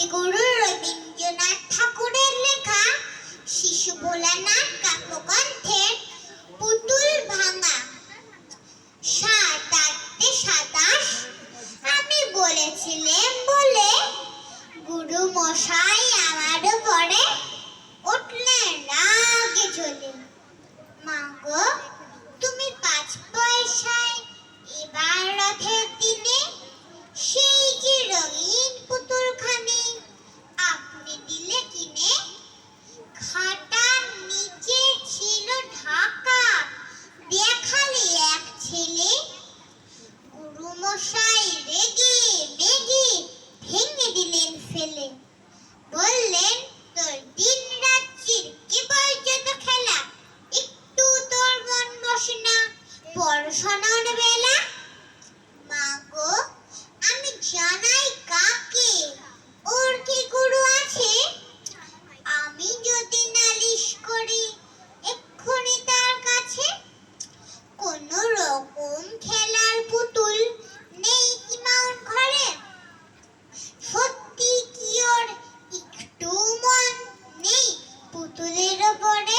কবিগুরু রবীন্দ্রনাথ ঠাকুরের লেখা, শিশু ভোলানাথ কাব্যগ্রন্থের পুতুল ভাঙা। সাত আটটে সাতাশ আমি বলেছিলাম বলে, গুরু মশাই আমার পরে উঠলেন রাগে চলে মা গো মশাই রেগে মেগে ভেঙে দিলেন ফেলে। বললেন, তোর দিন রাত্রির কেবল যত খেলা। একটু তোর মন বসে না, পড়াশোনার বেলা। মা গো por